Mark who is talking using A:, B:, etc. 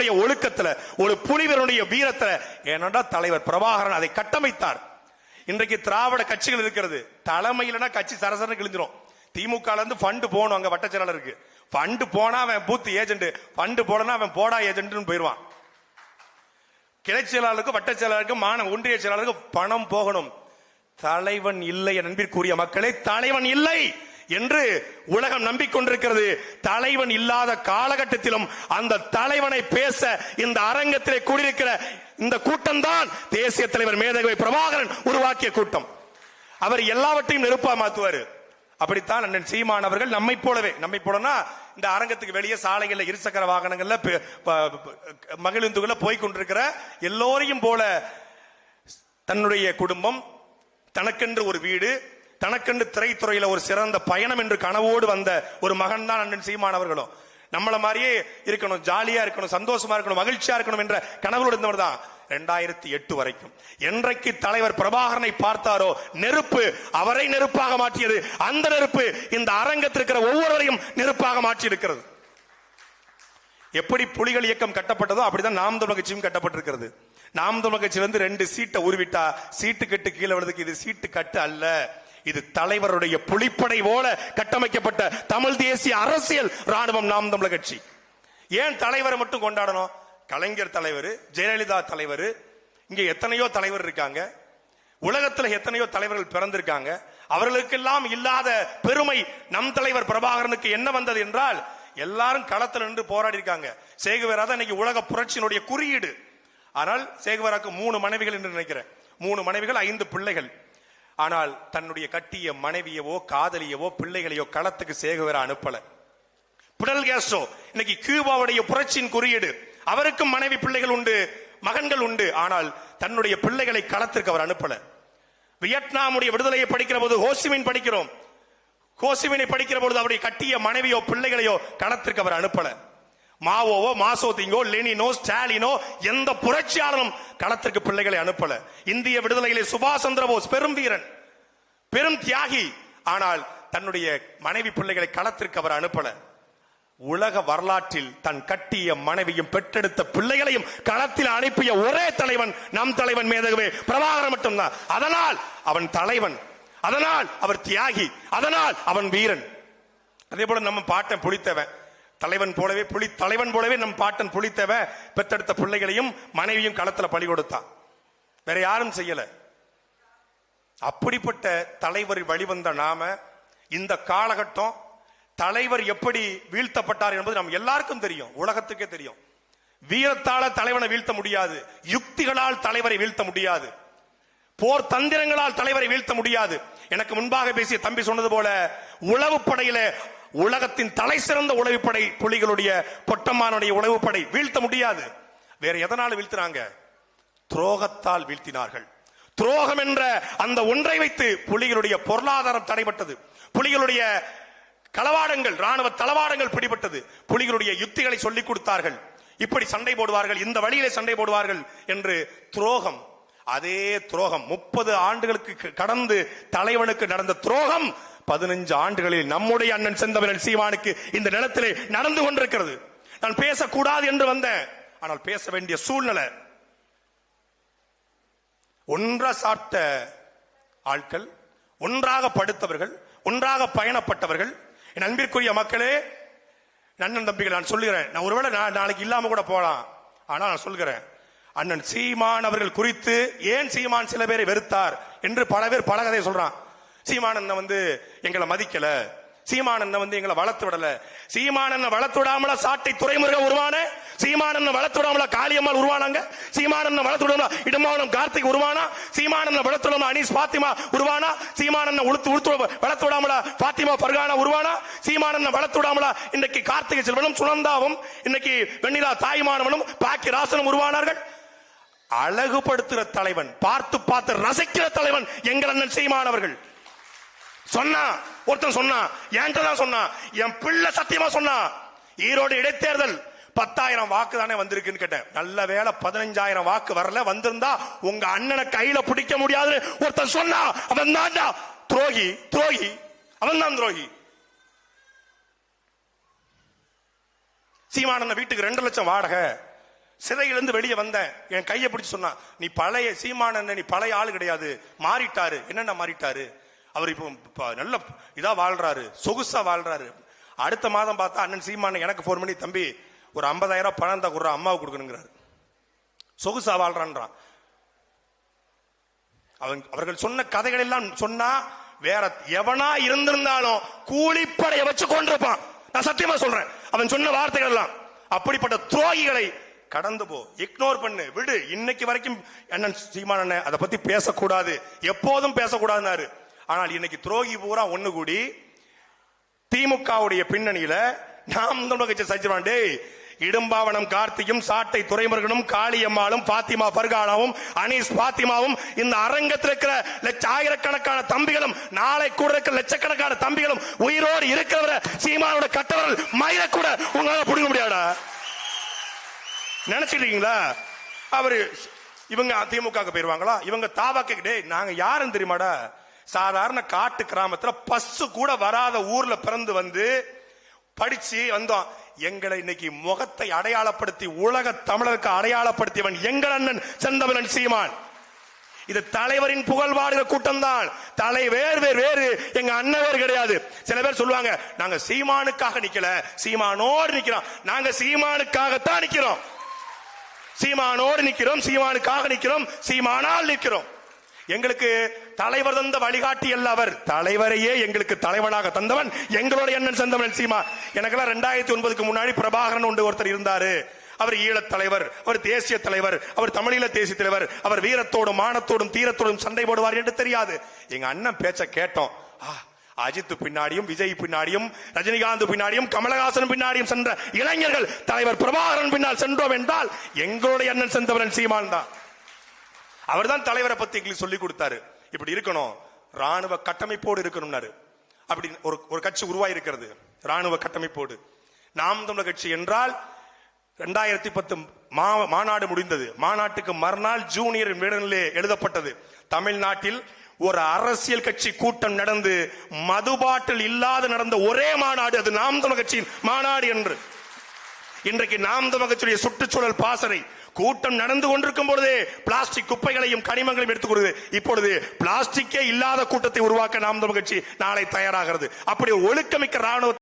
A: புலிகளுடைய ஒழுக்கத்துல ஒரு புலிவருடைய வீரத்துல ஏனடா தலைவர் பிரபாகரன் அதை கட்டமைத்தார். இன்றைக்கு திராவிட கட்சிகள் இருக்கிறது. தலைமையிலனா கட்சி சரசரன்னு கிழிஞ்சிரும். திமுக இருந்து ஃபண்டு போகணும் அங்க வட்ட செயலாளருக்கு ஃபண்டு போனா அவன் பூத் ஏஜென்ட் ஃபண்டு போடனா அவன் போடா ஏஜென்ட்னு போயிடுவான். கிளை செயலாளருக்கு வட்ட செயலாளருக்கு மாநில ஒன்றிய செயலாளருக்கு பணம் போகணும். தலைவன் இல்லை என்பிற்குரிய மக்களே தலைவன் இல்லை! என்று உலகம் நம்பிக்கொண்டிருக்கிறது. தலைவன் இல்லாத காலகட்டத்திலும் அந்த தலைவனை பேச இந்த அரங்கத்திலே கூடியிருக்கிற இந்த கூட்டம் தான் தேசிய தலைவர் மேதகவை பிரபாகரன் உருவாக்கிய கூட்டம். அவர் எல்லாவற்றையும் நெருப்பா மாத்துவாரு. அப்படித்தான் அண்ணன் சீமான் அவர்கள் நம்மை போலவே. நம்மை போலனா இந்த அரங்கத்துக்கு வெளியே சாலைகளில் இருசக்கர வாகனங்கள்ல ப- போய் கொண்டிருக்கிற எல்லோரையும் போல தன்னுடைய குடும்பம் தனக்கென்று ஒரு வீடு தனக்கென்று திரைத்துறையில ஒரு சிறந்த பயணம் என்று கனவோடு வந்த ஒரு மகன் தான் அண்ணன் சீமானவர்களும் நம்மள மாதிரியே இருக்கணும் ஜாலியா இருக்கணும் சந்தோஷமா இருக்கணும் மகிழ்ச்சியா இருக்கணும் என்ற கனவோடு இருந்தவர் தான் ரெண்டாயிரத்தி எட்டு வரைக்கும். என்றைக்கு தலைவர் பிரபாகரனை பார்த்தாரோ நெருப்பு அவரை நெருப்பாக மாற்றியது அந்த நெருப்பு இந்த அரங்கத்தில் இருக்கிற ஒவ்வொருவரையும் நெருப்பாக மாற்றி இருக்கிறது. எப்படி புலிகள் இயக்கம் கட்டப்பட்டதோ அப்படிதான் நாம் தமிழ் கட்சியும் கட்டப்பட்டிருக்கிறது. நாம் தமிழ் கட்சி வந்து ரெண்டு சீட்டை உருவிட்டா சீட்டு கட்டு கீழே விழுதுக்கு இது சீட்டு கட்டு அல்ல. இது தலைவருடைய புலிப்படை போல கட்டமைக்கப்பட்ட தமிழ் தேசிய அரசியல் ராணுவம் நாம் தமிழக கட்சி. ஏன் தலைவரை மட்டும் கொண்டாடணும்? கலைஞர் தலைவர் ஜெயலலிதா தலைவர் இங்க எத்தனையோ தலைவர் இருக்காங்க. உலகத்துல எத்தனையோ தலைவர்கள் பிறந்திருக்காங்க. அவர்களுக்கெல்லாம் இல்லாத பெருமை நம் தலைவர் பிரபாகரனுக்கு என்ன வந்தது என்றால் எல்லாரும் களத்தில் நின்று போராடி இருக்காங்க. சேகுவேரா தான் இன்னைக்கு உலக புரட்சியினுடைய குறியீடு. ஆனால் சேகுவேராக்கு மூணு மனைவிகள் என்று நினைக்கிறேன். மூணு மனைவிகள் ஐந்து பிள்ளைகள். ஆனால் தன்னுடைய கட்டிய மனைவியவோ காதலியவோ பிள்ளைகளையோ களத்துக்கு சேகவர அனுப்பல. புடல் கேஸ்ட்ரோ இன்னைக்கு கியூபாவுடைய புரட்சியின் குறியீடு. அவருக்கும் மனைவி பிள்ளைகள் உண்டு மகன்கள் உண்டு. ஆனால் தன்னுடைய பிள்ளைகளை களத்திற்கு அவர் அனுப்பல. வியட்நாமுடைய விடுதலையை படிக்கிற போது ஹோசிமின் படிக்கிறோம். ஹோசிமினை படிக்கிற பொழுது அவருடைய கட்டிய மனைவியோ பிள்ளைகளையோ களத்திற்கு அவர் அனுப்பல. மாவோவோ மாசோதிங்கோ லெனினோ ஸ்டாலினோ எந்த புரட்சியாளரும் களத்திற்கு பிள்ளைகளை அனுப்பல. இந்திய விடுதலையிலே சுபாஷ் சந்திர போஸ் பெரும் வீரன் பெரும் தியாகி. ஆனால் தன்னுடைய மனைவி பிள்ளைகளை களத்திற்கு அவர் அனுப்பல. உலக வரலாற்றில் தன் கட்டிய மனைவியும் பெற்றெடுத்த பிள்ளைகளையும் களத்தில் அனுப்பிய ஒரே தலைவன் நம் தலைவன் மேதகவே பிரபாகரன் மட்டும்தான். அதனால் அவன் தலைவன் அதனால் அவர் தியாகி அதனால் அவன் வீரன். அதே போல நம்ம பாட்டன் புளித்தவன் தலைவன் போலவே புலி தலைவன் போலவே நம் பாட்டன் புளித்தவன் பெத்தெடுத்த பிள்ளைகளையும் மனைவியும் களத்துல பலி கொடுத்தான் வேற யாரும் செய்யல. அப்படிப்பட்ட தலைவர் வழிவந்த நாம இந்த காலகட்டம் தலைவர் எப்படி வீழ்த்தப்பட்டார் என்பது நம்ம எல்லாருக்கும் தெரியும் உலகத்துக்கே தெரியும். வீரத்தால தலைவனை வீழ்த்த முடியாது யுக்திகளால் தலைவரை வீழ்த்த முடியாது போர் தந்திரங்களால் தலைவரை வீழ்த்த முடியாது. எனக்கு முன்பாக பேசிய தம்பி சொன்னது போல உளவு படையில உலகத்தின் தலை சிறந்த உளவுப்படை புலிகளுடைய பொட்டமானுடைய உளவுப்படை வீழ்த்த முடியாது. வேற எதனால வீழ்த்தினாங்க? துரோகத்தால் வீழ்த்தினார்கள். துரோகம் என்ற அந்த ஒன்றை வைத்து புலிகளுடைய பொருளாதாரம் தடைபட்டது. புலிகளுடைய களவாடங்கள் ராணுவ தளவாடங்கள் பிடிபட்டது. புலிகளுடைய யுத்திகளை சொல்லிக் கொடுத்தார்கள். இப்படி சண்டை போடுவார்கள் இந்த வழியிலே சண்டை போடுவார்கள் என்று துரோகம் அதே துரோகம். முப்பது ஆண்டுகளுக்கு க- கடந்து தலைவனுக்கு நடந்த துரோகம் பதினஞ்சு ஆண்டுகளில் நம்முடைய அண்ணன் செந்தமிழன் சீமானுக்கு இந்த நிலத்திலே நடந்து கொண்டிருக்கிறது. நான் பேசக்கூடாது என்று வந்தேன். ஆனால் பேச வேண்டிய சூழ்நிலை. ஒன்றா சாப்பிட்ட ஆட்கள் ஒன்றாக படுத்தவர்கள் ஒன்றாக பயணப்பட்டவர்கள் என் அன்பிற்குரிய மக்களே நன்னன் தம்பிகள் நான் சொல்லுகிறேன். நான் ஒருவேளை நான் நாளைக்கு இல்லாம கூட போகலாம் ஆனால் நான் சொல்கிறேன் அண்ணன் சீமான் அவர்கள் குறித்து ஏன் சீமான் சில பேரை வெறுத்தார் என்று பல பேர் பல கதையை சொல்றான். சீமான் வந்து எங்களை மதிக்கல. சீமானந்த வந்து எங்களை வளர்த்து விடல. சீமான் வளர்த்து விடாமல சாட்டை துறைமுருகன் உருவான சீமான் வளர்த்து விடாமல காளியம்மாள் உருவானாங்க. சீமான் வளர்த்து விடாமல இடமாவனம் கார்த்திக் உருவானா. சீமான் வளர்த்து விடாமல அனீஸ் பாத்திமா உருவானா. சீமான் உளுத்து உளுத்து வளர்த்து விடாமல பாத்திமா பர்கானா உருவானா. சீமான் வளர்த்து விடாமல இன்னைக்கு கார்த்திகை செல்வனும் சுனந்தாவும் இன்னைக்கு வெண்ணிலா தாய்மானவனும் பாக்கி ராசனும் உருவானார்கள். அழகுபடுத்துகிற தலைவன் பார்த்து பார்த்து ரசிக்கிற தலைவன் எங்கள் அண்ணன் சீமானவர்கள் சொன்னா ஒருத்தன் சொன்னா என்கிட்ட தான் சொன்னா என் பிள்ளை சத்தியமா சொன்னா ஈரோடு இடைத்தேர்தல் பத்தாயிரம் வாக்கு தானே வந்திருக்குன்னு கேட்டேன். நல்ல வேளை பதினஞ்சாயிரம் வாக்கு வரல வந்திருந்தா உங்க அண்ணனை கையில பிடிக்க முடியாது ஒருத்தன் சொன்னா அவன் தான்டா துரோகி துரோகி அவன் தான் துரோகி. சீமானந்த வீட்டுக்கு ரெண்டு லட்சம் வாடகை. சிறையிலிருந்து வெளியே வந்தேன் என் கையை பிடிச்சி சொன்னான் நீ பழைய சீமானண்ண நீ பழைய ஆள் கிடையாது. மாறிட்டாரு. என்னென்ன மாறிட்டாரு? அவர் இப்போ இப்போ நல்ல இதா வாழ்றாரு சொகுசா வாழ்றாரு. அடுத்த மாதம் பார்த்தா அண்ணன் சீமான எனக்கு ஃபோன் பண்ணி தம்பி ஒரு 50000 ரூபாய் பணம் தான் கொடுற அம்மாவுக்கு கொடுக்கணுங்கிறாரு. சொகுசா வாழ்றான்றான். அவன் அவர்கள் சொன்ன கதைகள் எல்லாம் சொன்னா வேற எவனா இருந்திருந்தாலும் கூலிப்படையை வச்சு கொண்டிருப்பான். நான் சத்தியமா சொல்றேன் அவன் சொன்ன வார்த்தைகள் எல்லாம் அப்படிப்பட்ட துரோகிகளை கடந்து போ. இக்னோர் பண்ணு. விடு. இன்னைக்கு வரைக்கும் அண்ணன் சீமான் அண்ணன் அதை பத்தி பேசக்கூடாது. எப்போதும் பேசக்கூடாதுனாரு ஆனால் இன்னைக்கு துரோகி பூரா ஒண்ணு கூடி திமுகவுடைய பின்னணியில நாம் தமிழக கட்சி சச்சிவான் டேய் இடும்பாவனம் கார்த்தியும் சாட்டை துறைமுருகனும் காளியம்மாளும் பாத்திமா பர்கானாவும் அனீஸ் பாத்திமாவும் இந்த அரங்கத்தில் இருக்கிற லட்ச ஆயிரக்கணக்கான தம்பிகளும் நாளை கூட இருக்கிற லட்சக்கணக்கான தம்பிகளும் உயிரோடு இருக்கிறவரை சீமானோட கட்டவர்கள் மயிரை கூட உங்களால புடுங்க முடியாடா நினைச்சிருக்கீங்களா? அவரு இவங்க அதிமுக போயிருவாங்களா? இவங்க தாவாக்க டேய் நாங்க யாருன்னு தெரியுமாடா? சாதாரண காட்டு கிராமத்துல பஸ்ஸு கூட வராத ஊர்ல பிறந்து வந்து படிச்சு வந்தோம். எங்களை இன்னைக்கு முகத்தை அடையாளப்படுத்தி உலக தமிழருக்கு அடையாளப்படுத்தியவன் எங்கள் அண்ணன் செந்தமிழன் சீமான். இது தலைவரின் புகழ்வாடுகிற கூட்டம் தான் தலை வேறு வேறு வேறு. எங்க அண்ணன் வேறு கிடையாது. சில பேர் சொல்லுவாங்க நாங்க சீமானுக்காக நிக்கல. சீமானோடு நிக்கிறோம். நாங்க சீமானுக்காகத்தான் நிக்கிறோம். சீமானோடு நிற்கிறோம் சீமானுக்காக நிற்கிறோம் சீமானால் நிற்கிறோம். எங்களுக்கு தலைவர் தந்த வழிகாட்டி அல்ல அவர். தலைவரையே எங்களுக்கு தலைவனாக தந்தவன் எங்களோட அண்ணன் சந்தவன் சீமா. எனக்கெல்லாம் ரெண்டாயிரத்தி ஒன்பதுக்கு முன்னாடி பிரபாகரன் ஒன்று ஒருத்தர் இருந்தாரு. அவர் ஈழத் தலைவர் அவர் தேசிய தலைவர் அவர் தமிழீழ தேசிய தலைவர் அவர் வீரத்தோடும் மானத்தோடும் தீரத்தோடும் சண்டை போடுவார் என்று தெரியாது. எங்க அண்ணன் பேச்ச கேட்டோம். ஆ, அஜித் பின்னாடியும் விஜய் பின்னாடியும் ரஜினிகாந்த் பின்னாடியும் கமலஹாசன் பின்னாடியும் சென்ற இளைஞர்கள் தலைவர் பிரபாகரன் பின்னால் சென்றோம் என்றால் எங்களுடைய அண்ணன் செந்தவரன் சீமான் தான். அவர்தான் தலைவரை பத்தி எங்களுக்கு சொல்லி கொடுத்தாரு. இப்படி இருக்கணும். ராணுவ கட்டமைப்போடு இருக்கணும்னாரு. அப்படி ஒரு ஒரு கட்சி உருவாயிருக்கிறது. ராணுவ கட்டமைப்போடு. நாம் தமிழர் கட்சி என்றால் ரெண்டாயிரத்தி பத்து மா- மாநாடு முடிந்தது. மாநாட்டுக்கு மறுநாள் ஜூனியர் விடனிலே எழுதப்பட்டது. தமிழ்நாட்டில் ஒரு அரசியல் கட்சி கூட்டம் நடந்து மதுபாட்டில் இல்லாத நடந்த ஒரே மாநாடு அது நாம் தமிழ் கட்சியின் மாநாடு என்று. இன்றைக்கு நாம் தமிழகத்துடைய சுற்றுச்சூழல் பாசறை கூட்டம் நடந்து கொண்டிருக்கும் பொழுதே பிளாஸ்டிக் குப்பைகளையும் கனிமங்களையும் எடுத்துக் கொடுது இப்பொழுது பிளாஸ்டிக்கே இல்லாத கூட்டத்தை உருவாக்க நாம் தமிழ் கட்சி நாளை தயாராகிறது. அப்படி ஒழுக்கமிக்க ராணுவ